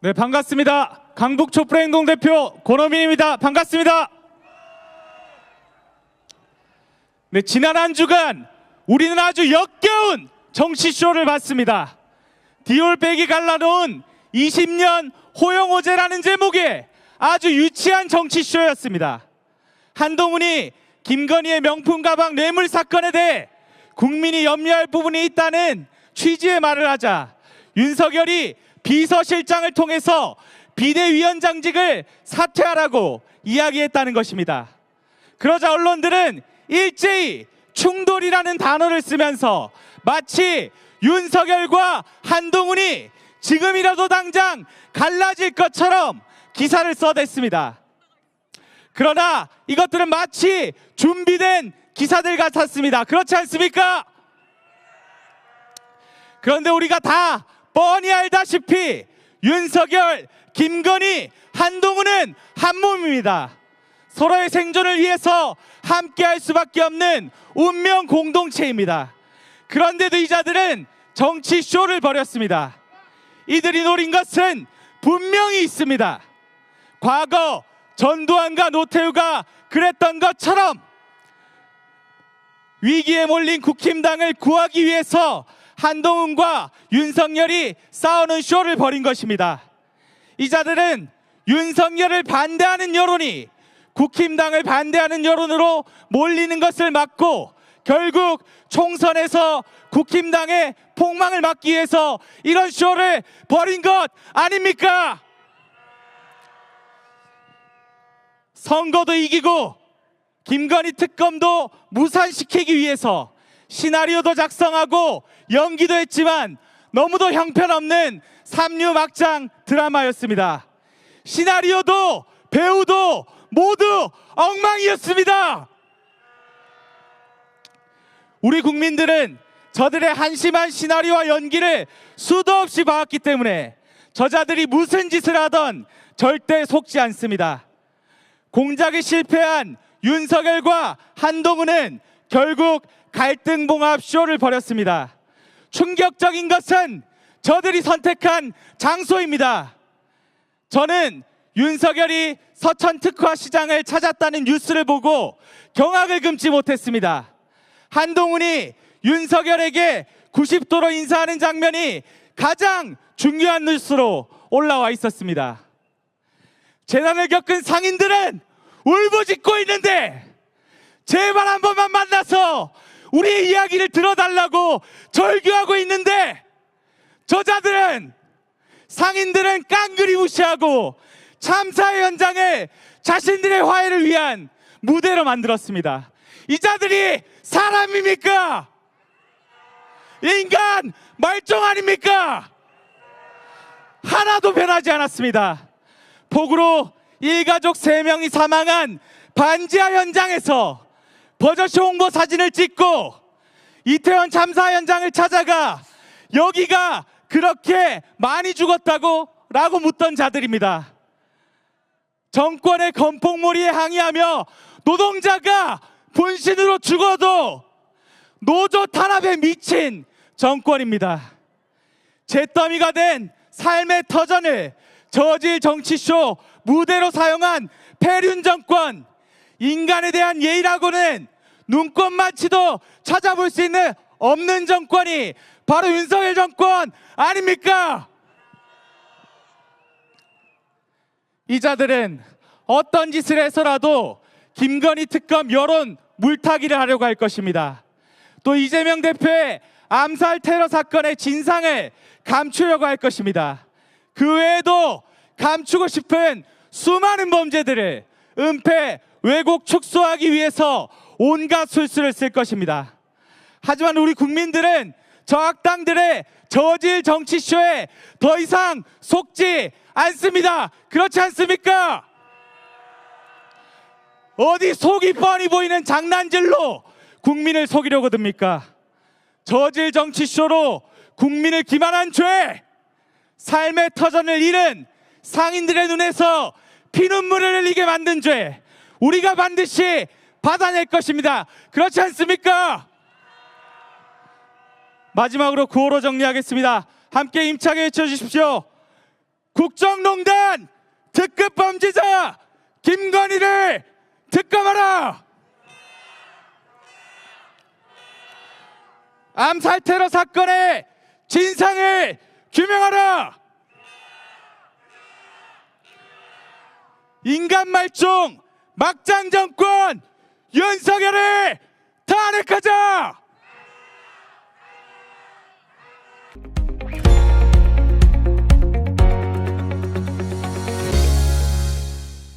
네, 반갑습니다. 강북 촛불행동 대표 권호민입니다. 반갑습니다. 네, 지난 한 주간 우리는 아주 역겨운 정치쇼를 봤습니다. 디올백이 갈라놓은 20년 호영호제라는 제목의 아주 유치한 정치쇼였습니다. 한동훈이 김건희의 명품 가방 뇌물 사건에 대해 국민이 염려할 부분이 있다는 취지의 말을 하자 윤석열이 비서실장을 통해서 비대위원장직을 사퇴하라고 이야기했다는 것입니다. 그러자 언론들은 일제히 충돌이라는 단어를 쓰면서 마치 윤석열과 한동훈이 지금이라도 당장 갈라질 것처럼 기사를 써댔습니다. 그러나 이것들은 마치 준비된 기사들 같았습니다. 그렇지 않습니까? 그런데 우리가 다 뻔히 알다시피 윤석열, 김건희, 한동훈은 한 몸입니다. 서로의 생존을 위해서 함께 할 수밖에 없는 운명 공동체입니다. 그런데도 이 자들은 정치 쇼를 벌였습니다. 이들이 노린 것은 분명히 있습니다. 과거 전두환과 노태우가 그랬던 것처럼 위기에 몰린 국힘당을 구하기 위해서 한동훈과 윤석열이 싸우는 쇼를 벌인 것입니다. 이 자들은 윤석열을 반대하는 여론이 국힘당을 반대하는 여론으로 몰리는 것을 막고 결국 총선에서 국힘당의 폭망을 막기 위해서 이런 쇼를 벌인 것 아닙니까? 선거도 이기고 김건희 특검도 무산시키기 위해서 시나리오도 작성하고 연기도 했지만 너무도 형편없는 삼류 막장 드라마였습니다. 시나리오도 배우도 모두 엉망이었습니다. 우리 국민들은 저들의 한심한 시나리오와 연기를 수도 없이 봐왔기 때문에 저자들이 무슨 짓을 하던 절대 속지 않습니다. 공작에 실패한 윤석열과 한동훈은 결국 갈등 봉합 쇼를 벌였습니다. 충격적인 것은 저들이 선택한 장소입니다. 저는 윤석열이 서천 특화 시장을 찾았다는 뉴스를 보고 경악을 금치 못했습니다. 한동훈이 윤석열에게 90도로 인사하는 장면이 가장 중요한 뉴스로 올라와 있었습니다. 재난을 겪은 상인들은 울부짖고 있는데 제발 한 번만 만나서 우리의 이야기를 들어달라고 절규하고 있는데 저자들은 상인들은 깡그리 무시하고 참사 현장을 자신들의 화해를 위한 무대로 만들었습니다. 이 자들이 사람입니까? 인간 말종 아닙니까? 하나도 변하지 않았습니다. 폭우로 일가족 세명이 사망한 반지하 현장에서 버젓이 홍보 사진을 찍고 이태원 참사 현장을 찾아가 여기가 그렇게 많이 죽었다고? 라고 묻던 자들입니다. 정권의 건폭몰이에 항의하며 노동자가 분신으로 죽어도 노조 탄압에 미친 정권입니다. 잿더미가 된 삶의 터전을 저질 정치쇼 무대로 사용한 폐륜 정권 인간에 대한 예의라고는 눈꽃만치도 찾아볼 수 있는 없는 정권이 바로 윤석열 정권 아닙니까? 이 자들은 어떤 짓을 해서라도 김건희 특검 여론 물타기를 하려고 할 것입니다. 또 이재명 대표의 암살 테러 사건의 진상을 감추려고 할 것입니다. 그 외에도 감추고 싶은 수많은 범죄들을 은폐, 왜곡 축소하기 위해서 온갖 술수를 쓸 것입니다. 하지만 우리 국민들은 저 악당들의 저질 정치쇼에 더 이상 속지 않습니다. 그렇지 않습니까? 어디 속이 뻔히 보이는 장난질로 국민을 속이려고 듭니까? 저질 정치쇼로 국민을 기만한 죄, 삶의 터전을 잃은 상인들의 눈에서 피눈물을 흘리게 만든 죄, 우리가 반드시 받아낼 것입니다. 그렇지 않습니까? 마지막으로 구호로 정리하겠습니다. 함께 임차게 외쳐주십시오. 국정농단 특급 범죄자 김건희를 특검하라. 암살 테러 사건의 진상을 규명하라. 인간 말종 막장 정권 윤석열을 탄핵하자.